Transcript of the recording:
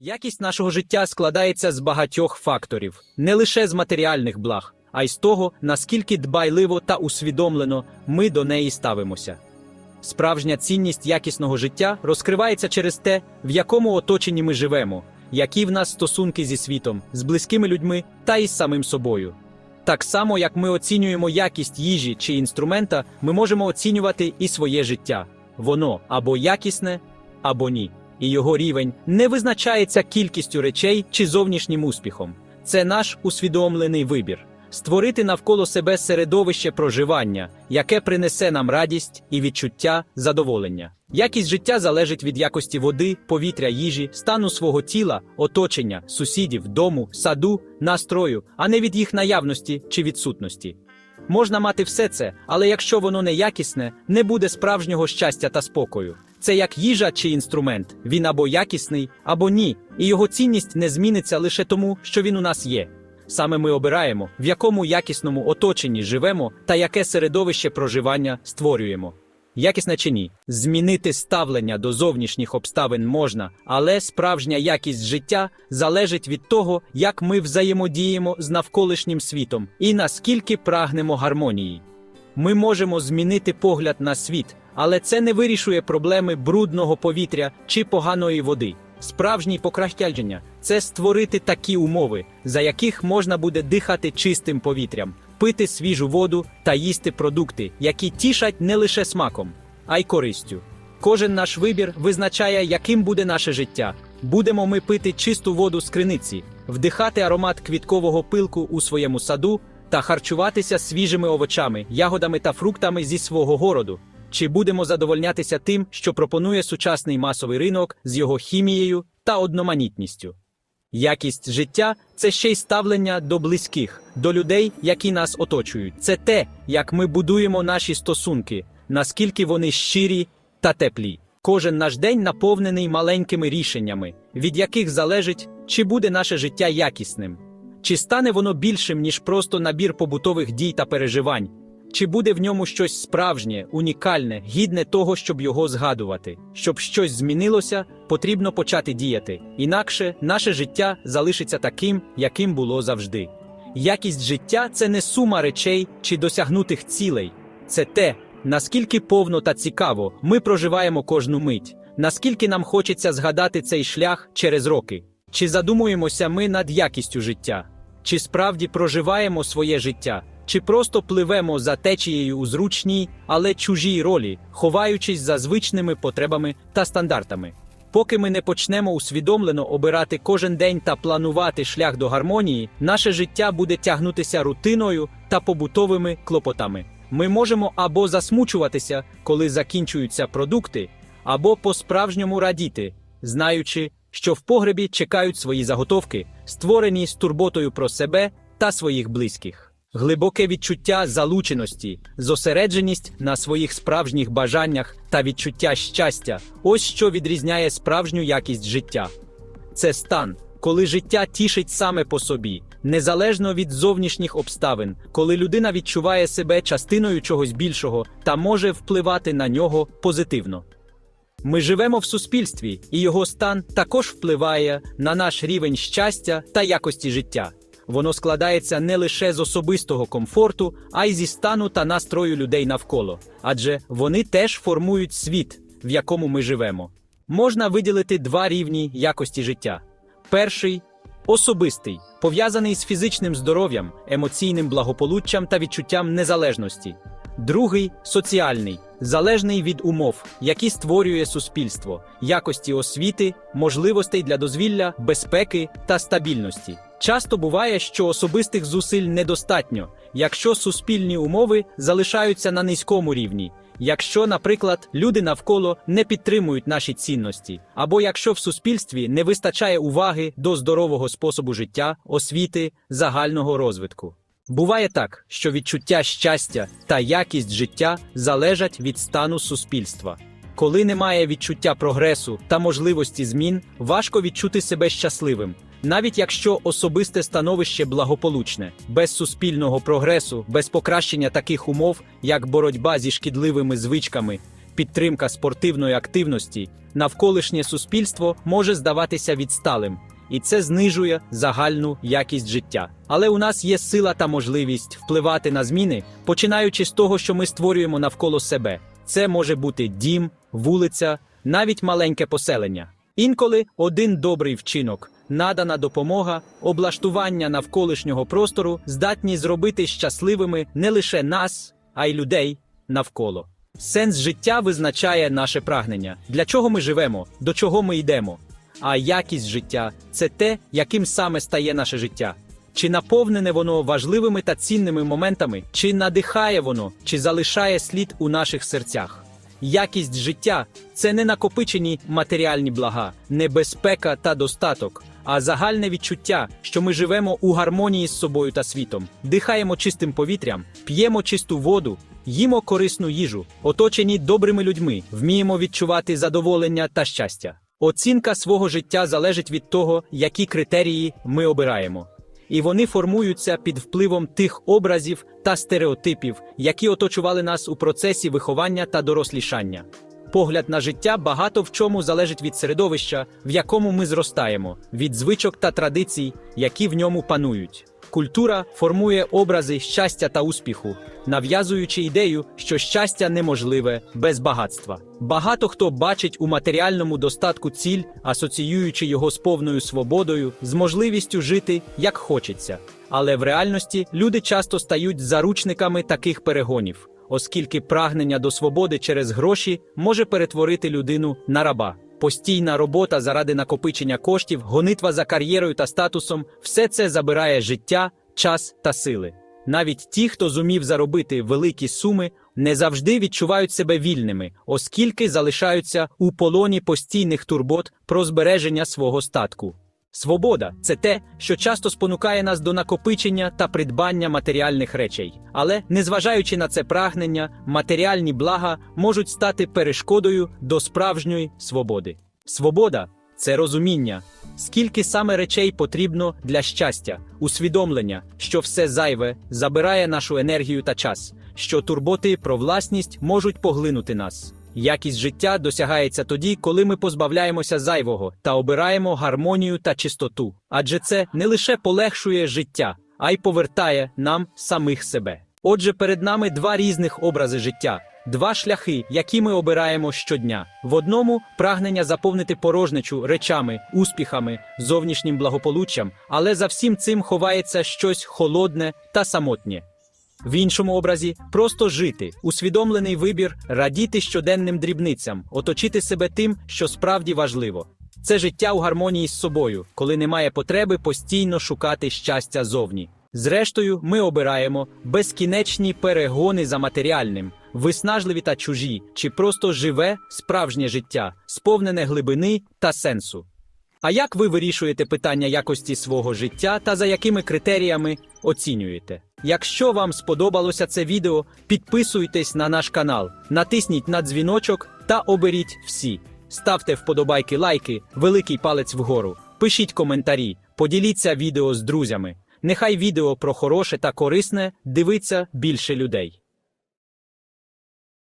Якість нашого життя складається з багатьох факторів, не лише з матеріальних благ, а й з того, наскільки дбайливо та усвідомлено ми до неї ставимося. Справжня цінність якісного життя розкривається через те, в якому оточенні ми живемо, які в нас стосунки зі світом, з близькими людьми та із самим собою. Так само, як ми оцінюємо якість їжі чи інструмента, ми можемо оцінювати і своє життя. Воно або якісне, або ні. І його рівень не визначається кількістю речей чи зовнішнім успіхом. Це наш усвідомлений вибір створити навколо себе середовище проживання, яке принесе нам радість і відчуття задоволення. Якість життя залежить від якості води, повітря, їжі, стану свого тіла, оточення, сусідів, дому, саду, настрою, а не від їх наявності чи відсутності. Можна мати все це, але якщо воно не якісне, не буде справжнього щастя та спокою. Це як їжа чи інструмент, він або якісний, або ні, і його цінність не зміниться лише тому, що він у нас є. Саме ми обираємо, в якому якісному оточенні живемо та яке середовище проживання створюємо. Якісне чи ні, змінити ставлення до зовнішніх обставин можна, але справжня якість життя залежить від того, як ми взаємодіємо з навколишнім світом і наскільки прагнемо гармонії. Ми можемо змінити погляд на світ, але це не вирішує проблеми брудного повітря чи поганої води. Справжній покращення це створити такі умови, за яких можна буде дихати чистим повітрям, пити свіжу воду та їсти продукти, які тішать не лише смаком, а й користю. Кожен наш вибір визначає, яким буде наше життя. Будемо ми пити чисту воду з криниці, вдихати аромат квіткового пилку у своєму саду та харчуватися свіжими овочами, ягодами та фруктами зі свого городу. Чи будемо задовольнятися тим, що пропонує сучасний масовий ринок з його хімією та одноманітністю? Якість життя це ще й ставлення до близьких, до людей, які нас оточують. Це те, як ми будуємо наші стосунки, наскільки вони щирі та теплі. Кожен наш день наповнений маленькими рішеннями, від яких залежить, чи буде наше життя якісним, чи стане воно більшим, ніж просто набір побутових дій та переживань. Чи буде в ньому щось справжнє, унікальне, гідне того, щоб його згадувати? Щоб щось змінилося, потрібно почати діяти. Інакше наше життя залишиться таким, яким було завжди. Якість життя це не сума речей чи досягнутих цілей, це те, наскільки повно та цікаво ми проживаємо кожну мить, наскільки нам хочеться згадати цей шлях через роки. Чи задумуємося ми над якістю життя? Чи справді проживаємо своє життя? Чи просто пливемо за течією у зручній, але чужій ролі, ховаючись за звичними потребами та стандартами? Поки ми не почнемо усвідомлено обирати кожен день та планувати шлях до гармонії, наше життя буде тягнутися рутиною та побутовими клопотами. Ми можемо або засмучуватися, коли закінчуються продукти, або по-справжньому радіти, знаючи, що в погребі чекають свої заготовки, створені з турботою про себе та своїх близьких. Глибоке відчуття залученості, зосередженість на своїх справжніх бажаннях та відчуття щастя ось що відрізняє справжню якість життя. Це стан, коли життя тішить саме по собі, незалежно від зовнішніх обставин, коли людина відчуває себе частиною чогось більшого та може впливати на нього позитивно. Ми живемо в суспільстві, і його стан також впливає на наш рівень щастя та якості життя. Воно складається не лише з особистого комфорту, а й зі стану та настрою людей навколо, адже вони теж формують світ, в якому ми живемо. Можна виділити два рівні якості життя. Перший особистий, пов'язаний з фізичним здоров'ям, емоційним благополуччям та відчуттям незалежності. Другий соціальний, залежний від умов, які створює суспільство, якості освіти, можливостей для дозвілля, безпеки та стабільності. Часто буває, що особистих зусиль недостатньо, якщо суспільні умови залишаються на низькому рівні, якщо, наприклад, люди навколо не підтримують наші цінності, або якщо в суспільстві не вистачає уваги до здорового способу життя, освіти, загального розвитку. Буває так, що відчуття щастя та якість життя залежать від стану суспільства. Коли немає відчуття прогресу та можливості змін, важко відчути себе щасливим, навіть якщо особисте становище благополучне, без суспільного прогресу, без покращення таких умов, як боротьба зі шкідливими звичками, підтримка спортивної активності, навколишнє суспільство може здаватися відсталим, і це знижує загальну якість життя. Але у нас є сила та можливість впливати на зміни, починаючи з того, що ми створюємо навколо себе. Це може бути дім, вулиця, навіть маленьке поселення. Інколи один добрий вчинок, надана допомога, облаштування навколишнього простору здатні зробити щасливими не лише нас, а й людей навколо. Сенс життя визначає наше прагнення, для чого ми живемо, до чого ми йдемо. А якість життя це те, яким саме стає наше життя. Чи наповнене воно важливими та цінними моментами, чи надихає воно, чи залишає слід у наших серцях. Якість життя це не накопичені матеріальні блага, небезпека та достаток, а загальне відчуття, що ми живемо у гармонії з собою та світом, дихаємо чистим повітрям, п'ємо чисту воду, їмо корисну їжу, оточені добрими людьми, вміємо відчувати задоволення та щастя. Оцінка свого життя залежить від того, які критерії ми обираємо. І вони формуються під впливом тих образів та стереотипів, які оточували нас у процесі виховання та дорослішання. Погляд на життя багато в чому залежить від середовища, в якому ми зростаємо, від звичок та традицій, які в ньому панують. Культура формує образи щастя та успіху, нав'язуючи ідею, що щастя неможливе без багатства. Багато хто бачить у матеріальному достатку ціль, асоціюючи його з повною свободою, з можливістю жити як хочеться. Але в реальності люди часто стають заручниками таких перегонів, оскільки прагнення до свободи через гроші може перетворити людину на раба. Постійна робота заради накопичення коштів, гонитва за кар'єрою та статусом все це забирає життя, час та сили. Навіть ті, хто зумів заробити великі суми, не завжди відчувають себе вільними, оскільки залишаються у полоні постійних турбот про збереження свого статку. Свобода це те, що часто спонукає нас до накопичення та придбання матеріальних речей. Але, незважаючи на це прагнення, матеріальні блага можуть стати перешкодою до справжньої свободи. Свобода це розуміння, скільки саме речей потрібно для щастя, усвідомлення, що все зайве забирає нашу енергію та час, що турботи про власність можуть поглинути нас. Якість життя досягається тоді, коли ми позбавляємося зайвого та обираємо гармонію та чистоту. Адже це не лише полегшує життя, а й повертає нам самих себе. Отже, перед нами два різних образи життя, два шляхи, які ми обираємо щодня. В одному прагнення заповнити порожничу речами, успіхами, зовнішнім благополуччям, але за всім цим ховається щось холодне та самотнє. В іншому образі просто жити, усвідомлений вибір, радіти щоденним дрібницям, оточити себе тим, що справді важливо. Це життя у гармонії з собою, коли немає потреби постійно шукати щастя зовні. Зрештою, ми обираємо безкінечні перегони за матеріальним, виснажливі та чужі, чи просто живе справжнє життя, сповнене глибини та сенсу. А як ви вирішуєте питання якості свого життя та за якими критеріями оцінюєте? Якщо вам сподобалося це відео, підписуйтесь на наш канал, натисніть на дзвіночок та оберіть всі. Ставте вподобайки, лайки, великий палець вгору, пишіть коментарі, поділіться відео з друзями. Нехай відео про хороше та корисне дивиться більше людей.